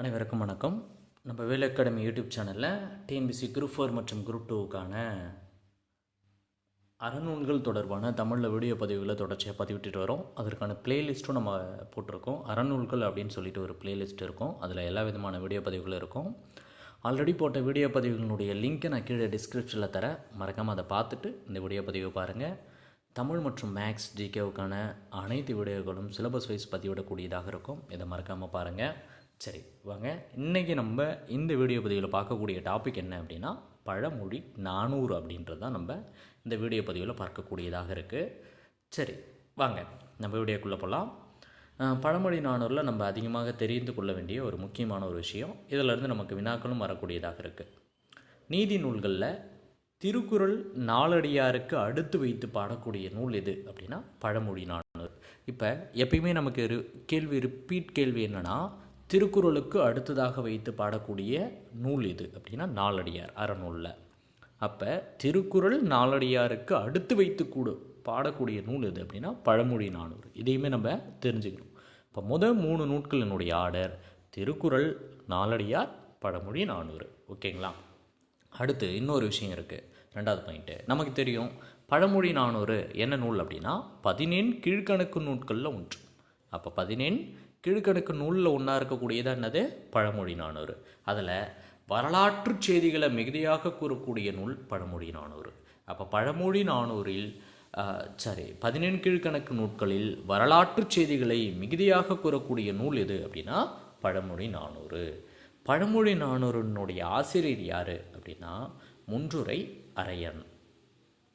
அனைவருக்கும் வணக்கம். நம்ம வேலை அகாடமி யூடியூப் சேனலில் டிஎன்பிசி குரூப் ஃபோர் மற்றும் குரூப் டூவுக்கான அறநூல்கள் தொடர்பான தமிழில் வீடியோ பதிவுகளை தொடர்ச்சியாக பதிவிட்டுட்டு வரோம். அதற்கான பிளேலிஸ்ட்டும் நம்ம போட்டிருக்கோம். அறநூல்கள் அப்படின்னு சொல்லிட்டு ஒரு பிளேலிஸ்ட் இருக்கும். அதில் எல்லா விதமான வீடியோ பதிவுகளும் இருக்கும். ஆல்ரெடி போட்ட வீடியோ பதிவுகளுடைய லிங்க்கை நான் கீழே டிஸ்கிரிப்ஷனில் தரேன் மறக்காமல் அதை பார்த்துட்டு இந்த வீடியோ பதிவை பாருங்கள் தமிழ் மற்றும் மேக்ஸ் ஜிகேவுக்கான அனைத்து வீடியோக்களும் சிலபஸ் வைஸ் பதிவிடக்கூடியதாக இருக்கும். இதை மறக்காமல் பாருங்கள் சரி வாங்க. இன்றைக்கி நம்ம இந்த வீடியோ பதிவில் பார்க்கக்கூடிய டாபிக் என்ன அப்படின்னா பழமொழி நானூறு அப்படின்றது தான் நம்ம இந்த வீடியோ பதிவில் பார்க்கக்கூடியதாக இருக்குது சரி வாங்க. நம்ம வீடியோக்குள்ளே போகலாம் பழமொழி நானூரில் நம்ம அதிகமாக தெரிந்து கொள்ள வேண்டிய ஒரு முக்கியமான ஒரு விஷயம் இதிலிருந்து நமக்கு வினாக்களும் வரக்கூடியதாக இருக்குது நீதி நூல்களில் திருக்குறள் நாலடியாருக்கு அடுத்து வைத்து பாடக்கூடிய நூல் எது அப்படின்னா பழமொழி நானூறு. இப்போ எப்பயுமே நமக்கு கேள்வி ரிப்பீட் கேள்வி என்னென்னா திருக்குறளுக்கு அடுத்ததாக வைத்து பாடக்கூடிய நூல் இது. அப்படின்னா நாலடியார் அறநூலில் அப்போ திருக்குறள் நாலடியாருக்கு அடுத்து வைத்து கூடு பாடக்கூடிய நூல் எது அப்படின்னா பழமொழி நானூறு. இதையுமே நம்ம தெரிஞ்சுக்கணும். இப்போ முதல் மூணு நூட்களினுடைய ஆர்டர். திருக்குறள் நாலடியார் பழமொழி நானூறு. ஓகேங்களா? அடுத்து இன்னொரு விஷயம் இருக்குது ரெண்டாவது பாயிண்ட்டு நமக்கு தெரியும் பழமொழி நானூறு என்ன நூல் அப்படின்னா பதினேன் கீழ்கணக்கு நூட்களில் ஒன்று. அப்போ பதினேன் கீழ்கணக்கு நூலில் ஒன்றா இருக்கக்கூடியது என்னது? பழமொழி நானூறு. அதில் வரலாற்று செய்திகளை மிகுதியாக கூறக்கூடிய நூல் பழமொழி நானூறு. அப்போ பழமொழி நானூறில் சரி பதினெண் கீழ்கணக்கு நூட்களில் வரலாற்று செய்திகளை மிகுதியாக கூறக்கூடிய நூல் எது அப்படின்னா பழமொழி நானூறு. பழமொழி நானூறினுடைய ஆசிரியர் யார் அப்படின்னா முன்றுரை அரையன்.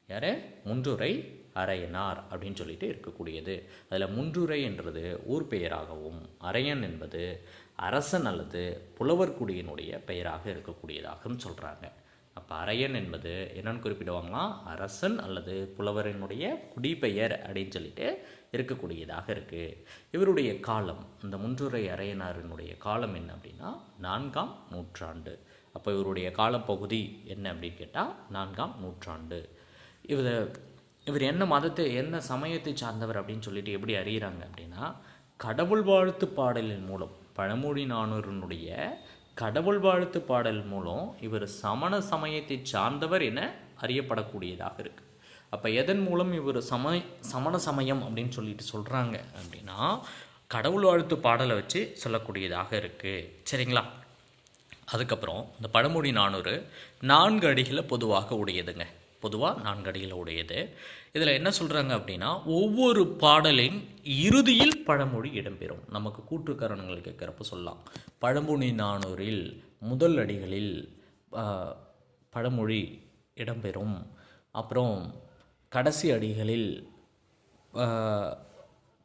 யார்? முன்றுரை அரையனார் அப்படின்னு சொல்லிட்டு இருக்கக்கூடியது. அதில் முன்றுரை என்றது ஊர் பெயராகவும் அரையன் என்பது அரசன் அல்லது புலவர்குடியினுடைய பெயராக இருக்கக்கூடியதாகவும் சொல்கிறாங்க அப்போ அரையன் என்பது என்னன்னு குறிப்பிடுவாங்களாம் அரசன் அல்லது புலவரினுடைய குடிபெயர் அப்படின்னு சொல்லிட்டு இருக்கக்கூடியதாக இருக்குது இவருடைய காலம் இந்த முன்றுரை அரையனாரினுடைய காலம் என்ன அப்படின்னா நான்காம் நூற்றாண்டு. அப்போ இவருடைய காலப்பகுதி என்ன அப்படின்னு கேட்டால் நான்காம் நூற்றாண்டு. இவர் இவர் என்ன மதத்தை என்ன சமயத்தை சார்ந்தவர் அப்படின்னு சொல்லிட்டு எப்படி அறிகிறாங்க அப்படின்னா கடவுள் வாழ்த்து பாடலின் மூலம் பழமொழி நானூரனுடைய கடவுள் வாழ்த்து பாடல் மூலம் இவர் சமண சமயத்தை சார்ந்தவர் என அறியப்படக்கூடியதாக இருக்குது அப்போ எதன் மூலம் இவர் சம சமண சமயம் அப்படின்னு சொல்லிட்டு சொல்கிறாங்க அப்படின்னா கடவுள் வாழ்த்து பாடலை வச்சு சொல்லக்கூடியதாக இருக்குது சரிங்களா? அதுக்கப்புறம் இந்த பழமொழி நானூறு நான்கு அடிகளை பொதுவாக உடையதுங்க. பொதுவாக நான்கு அடியில் உடையது. இதில் என்ன சொல்கிறாங்க அப்படின்னா ஒவ்வொரு பாடலின் இறுதியில் பழமொழி இடம்பெறும். நமக்கு கூற்றுக்கரணங்கள் கேட்குறப்ப சொல்லலாம். பழமொழி நானூரில் முதல் அடிகளில் பழமொழி இடம்பெறும். அப்புறம் கடைசி அடிகளில்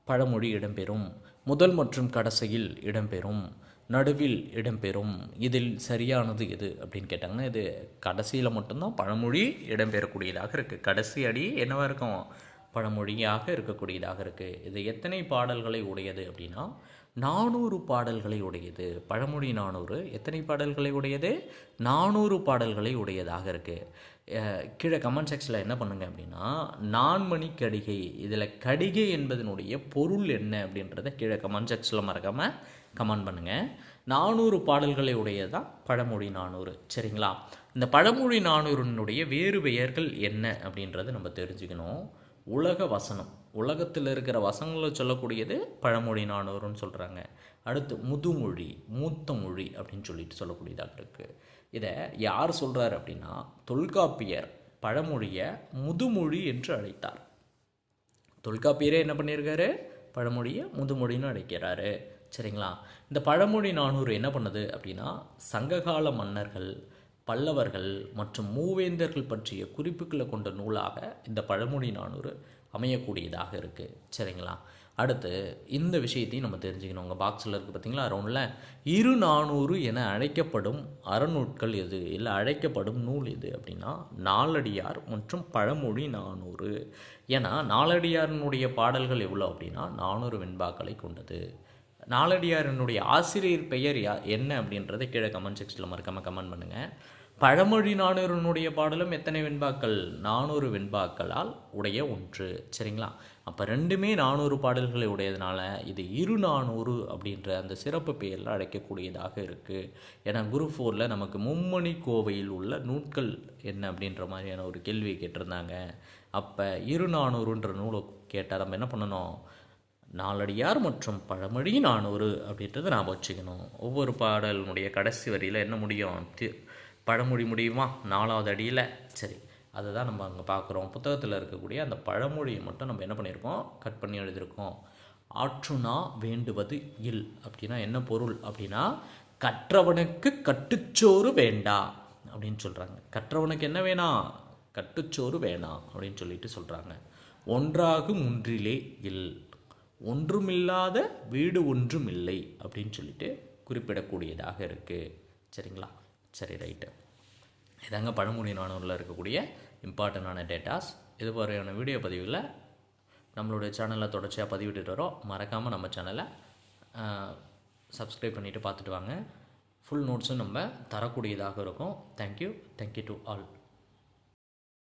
பழமொழி இடம்பெறும். முதல் மற்றும் கடைசியில் இடம்பெறும். நடுவில் இடம்பெறும். இதில் சரியானது எது அப்படின்னு கேட்டாங்கன்னா இது கடைசியில் மட்டும்தான் பழமொழி இடம்பெறக்கூடியதாக இருக்குது கடைசி அடி என்னவாக இருக்கும்? பழமொழியாக இருக்கக்கூடியதாக இருக்குது இது எத்தனை பாடல்களை உடையது அப்படின்னா நானூறு பாடல்களை உடையது. பழமொழி நானூறு எத்தனை பாடல்களை உடையது? நானூறு பாடல்களை உடையதாக இருக்குது கீழே கமெண்ட் செக்ஷனில் என்ன பண்ணுங்க அப்படின்னா நான்மணி கடிகை இதில் கடிகை என்பதனுடைய பொருள் என்ன அப்படின்றத கீழே கமெண்ட் செக்ஷனில் மறக்காமல் கமெண்ட் பண்ணுங்கள் நானூறு பாடல்களை உடையது? தான் பழமொழி நானூறு. சரிங்களா? இந்த பழமொழி நானூறினுடைய வேறு பெயர்கள் என்ன அப்படின்றத நம்ம தெரிஞ்சுக்கணும். உலக வசனம். உலகத்தில் இருக்கிற வசனங்களை சொல்லக்கூடியது பழமொழி நானூறுன்னு சொல்கிறாங்க அடுத்து முதுமொழி மூத்த மொழி அப்படின்னு சொல்லிட்டு சொல்லக்கூடியதாக இருக்குது இதை யார் சொல்கிறார் அப்படின்னா தொல்காப்பியர் பழமொழியை முதுமொழி என்று அழைத்தார். தொல்காப்பியரே என்ன பண்ணியிருக்காரு பழமொழியை முதுமொழின்னு அழைக்கிறாரு. சரிங்களா? இந்த பழமொழி நானூறு என்ன பண்ணுது அப்படின்னா சங்ககால மன்னர்கள் பல்லவர்கள் மற்றும் மூவேந்தர்கள் பற்றிய குறிப்புகளை கொண்ட நூலாக இந்த பழமொழி நானூறு அமையக்கூடியதாக இருக்குது சரிங்களா? அடுத்து இந்த விஷயத்தையும் நம்ம தெரிஞ்சுக்கணும். உங்கள் பாக்ஸில் இருக்குது பார்த்தீங்களா அரௌண்டில் இரு நானூறு என அழைக்கப்படும் அறநூட்கள் எது? இல்லை அழைக்கப்படும் நூல் எது? அப்படின்னா நாலடியார் மற்றும் பழமொழி நானூறு. ஏன்னா நாலடியாரினுடைய பாடல்கள் எவ்வளோ அப்படின்னா நானூறு வெண்பாக்களை கொண்டது. நாலடியாரினுடைய ஆசிரியர் பெயர் யா என்ன அப்படின்றத கீழே கமெண்ட் செக்ஷனில் மறக்காமல் கமெண்ட் பண்ணுங்கள் பழமொழி நானூறனுடைய பாடலும் எத்தனை வெண்பாக்கள்? நானூறு வெண்பாக்களால் உடைய ஒன்று. சரிங்களா? அப்போ ரெண்டுமே நானூறு பாடல்களை உடையதுனால இது இரு நானூறு அப்படின்ற அந்த சிறப்பு பெயரில் அழைக்கக்கூடியதாக இருக்குது ஏன்னா குரு ஃபோரில் நமக்கு மும்மணி கோவையில் உள்ள நூட்கள் என்ன அப்படின்ற மாதிரியான ஒரு கேள்வி கேட்டிருந்தாங்க. அப்போ இரு நானூறுன்ற நூலை கேட்டால் நம்ம என்ன பண்ணணும்? நாலடியார் மற்றும் பழமொழி நானூறு அப்படின்றத நாம் வச்சுக்கணும். ஒவ்வொரு பாடலினுடைய கடைசி வரியில் என்ன முடியும்? பழமொழி முடியுமா? நாலாவது அடியில்? சரி அதை தான் நம்ம அங்கே பார்க்குறோம். புத்தகத்தில் இருக்கக்கூடிய அந்த பழமொழியை மட்டும் நம்ம என்ன பண்ணியிருக்கோம்? கட் பண்ணி எழுதியிருக்கோம். ஆற்றுனா வேண்டுவது இல் அப்படின்னா என்ன பொருள்? அப்படின்னா கற்றவனுக்கு கட்டுச்சோறு வேண்டா அப்படின்னு சொல்கிறாங்க கற்றவனுக்கு என்ன வேணாம் கட்டுச்சோறு வேணாம் அப்படின்னு சொல்லிட்டு சொல்கிறாங்க ஒன்றாகும் முன்றிலே இல். ஒன்றுமில்லாத வீடு ஒன்றும் இல்லை அப்படின்னு சொல்லிட்டு குறிப்பிடக்கூடியதாக இருக்குது சரிங்களா? சரி ரைட்டு இதாங்க பழமொழி நானூரில் இருக்கக்கூடிய இம்பார்ட்டண்டான டேட்டாஸ். இது மாதிரியான வீடியோ பதிவில் நம்மளுடைய சேனலில் தொடர்ச்சியாக பதிவிட்டுட்டு வரோம். மறக்காமல் நம்ம சேனலை சப்ஸ்கிரைப் பண்ணிவிட்டு பார்த்துட்டு வாங்க. ஃபுல் நோட்ஸும் நம்ம தரக்கூடியதாக இருக்கும். Thank you thank you to all